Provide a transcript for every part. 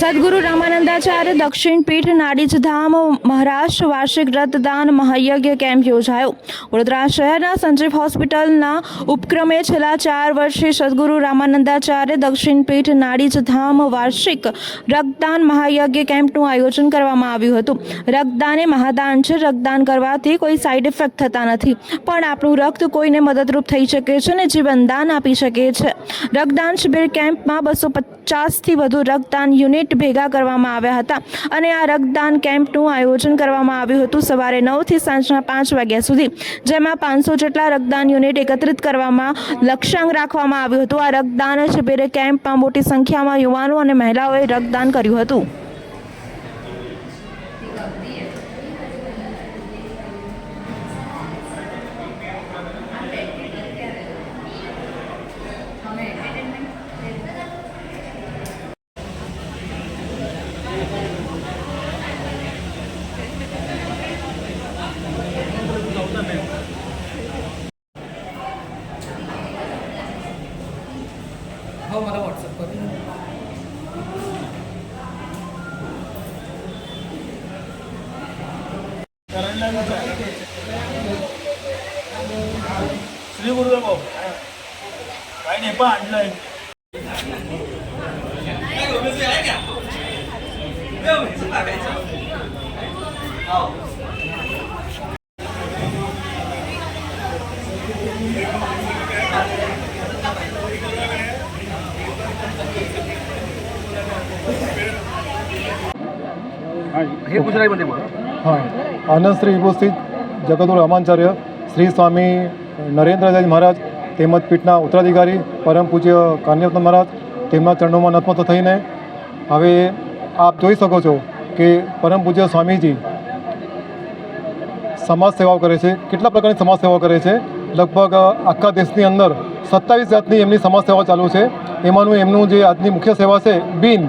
સદગુરુ રામાનંદાચાર્ય દક્ષિણ પીઠ નાડીજ ધામ મહારાષ્ટ્ર વાર્ષિક રક્તદાન મહાયજ્ઞ કેમ્પ યોજાયો. વડોદરા શહેરના સંજીવ હોસ્પિટલના ઉપક્રમે છેલ્લા ચાર વર્ષે સદગુરુ રામાનંદાચાર્ય દક્ષિણ પીઠ નાડીજ ધામ વાર્ષિક રક્તદાન મહાયજ્ઞ કેમ્પનું આયોજન કરવામાં આવ્યું હતું. રક્તદાન એ મહાદાન છે. રક્તદાન કરવાથી કોઈ સાઈડ ઇફેક્ટ થતા નથી. પણ આપણું રક્ત કોઈને મદદરૂપ થઈ શકે છે અને જીવનદાન આપી શકે છે. રક્તદાન શિબિર કેમ્પમાં બસો પચાસથી વધુ રક્તદાન યુનિટ ભેગા કરવામાં આવ્યા હતા. અને આ રક્તદાન કેમ્પનું આયોજન કરવામાં આવ્યું હતું સવારે નવથી સાંજના પાંચ વાગ્યા સુધી, જેમાં પાંચસો જેટલા રક્તદાન યુનિટ એકત્રિત કરવામાં લક્ષ્યાંક રાખવામાં આવ્યું હતું. આ રક્તદાન શિબિર કેમ્પમાં મોટી સંખ્યામાં યુવાનો અને મહિલાઓએ રક્તદાન કર્યું હતું. हो मला व्हॉट्सअप कर. श्री गुरुदेव भाऊ. काही नाही पण आणलंय हे गुजरातीमध्ये बोला હા આનંદશ્રી ઉપસ્થિત જગદગુરુ રામાચાર્ય શ્રી સ્વામી નરેન્દ્રદાસ મહારાજ તેમજ પીઠના ઉત્તરાધિકારી પરમ પૂજ્ય કાન્યવત મહારાજ તેમના ચરણોમાં નતમસ્ત થઈને હવે આપ જોઈ શકો છો કે પરમ પૂજ્ય સ્વામીજી સમાજ સેવાઓ કરે છે કેટલા પ્રકારની સમાજ સેવાઓ કરે છે લગભગ આખા દેશની અંદર સત્તાવીસ જાતની એમની સમાજ સેવાઓ ચાલુ છે. એમાંનું એમનું જે આજની મુખ્ય સેવા છે, બીન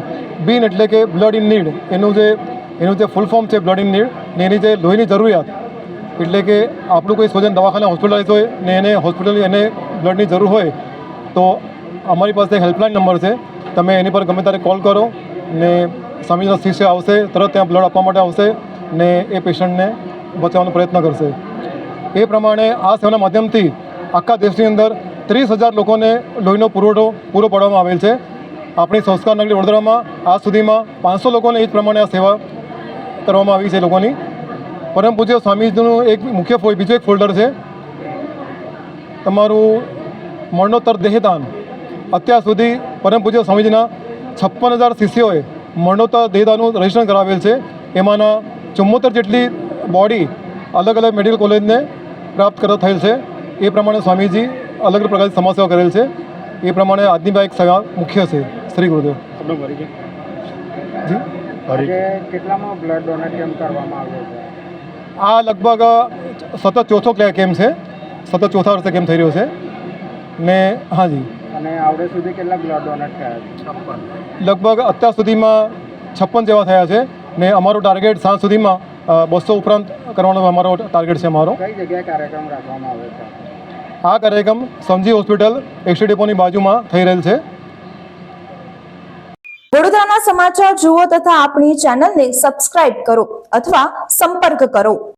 બીન એટલે કે બ્લડ ઇન નીડ એનું જે એનું જે ફૂલ ફોર્મ છે બ્લડ ઇન નીડ ને એની જે લોહીની જરૂરિયાત. એટલે કે આપણું કોઈ સ્વજન દવાખાના હોસ્પિટલાઇઝ હોય ને એને હોસ્પિટલ એને બ્લડની જરૂર હોય, તો અમારી પાસે હેલ્પલાઇન નંબર છે. તમે એની પર ગમે ત્યારે કોલ કરો ને સ્વામીજીનો શિષ્ય આવશે, તરત ત્યાં બ્લડ આપવા માટે આવશે ને એ પેશન્ટને બચાવવાનો પ્રયત્ન કરશે. એ પ્રમાણે આ સેવાના માધ્યમથી આખા દેશની અંદર ત્રીસ હજાર લોકોને લોહીનો પુરવઠો પૂરો પાડવામાં આવેલ છે. આપણી સંસ્કાર નગરી વડોદરામાં આજ સુધીમાં પાંચસો લોકોને એ જ પ્રમાણે આ સેવા કરવામાં આવી છે લોકોની. પરમ પૂજ્ય સ્વામીજીનું એક મુખ્ય બીજો એક ફોલ્ડર છે. તમારું મરણોત્તર દેહદાન. અત્યાર સુધી પરમ પૂજ્ય સ્વામીજીના છપ્પન હજાર શિષ્યોએ મરણોત્તર દેહદાનનું રજીસ્ટ્રેશન કરાવેલ છે. એમાંના ચુમ્મોતેર જેટલી બોડી અલગ અલગ મેડિકલ કોલેજને પ્રાપ્ત કરતા થયેલ છે. એ પ્રમાણે સ્વામીજી અલગ અલગ પ્રકારની સેવા કરેલ છે. એ પ્રમાણે આજની બાઈક એક સેવા મુખ્ય છે. શ્રી ગુરુદેવ. જી? આજે કેટલામાં બ્લડ ડોનેટ કેમ્પ કરવામાં આવ્યો છે? આ લગભગ સતત ચોથો કેમ છે? સતત ચોથા વર્ષે કેમ થઈ રહ્યો છે? ને હાજી અને આવડે સુધી કેટલા બ્લડ ડોનેટ થયા લગભગ અત્યાર સુધીમાં છપ્પન જેવા થયા છે. ને અમારો ટાર્ગેટ સાંજ સુધીમાં બસો ઉપરાંત કરવાનો અમારો ટાર્ગેટ છે અમારો. કઈ જગ્યાએ કાર્યક્રમ રાખવામાં આવે છે? આ કાર્યક્રમ સમજી હોસ્પિટલ એસટી ડેપોની બાજુમાં થઈ રહેલ છે. વડોદરાના સમાચાર જુઓ તથા આપણી ચેનલને સબસ્ક્રાઇબ કરો અથવા સંપર્ક કરો.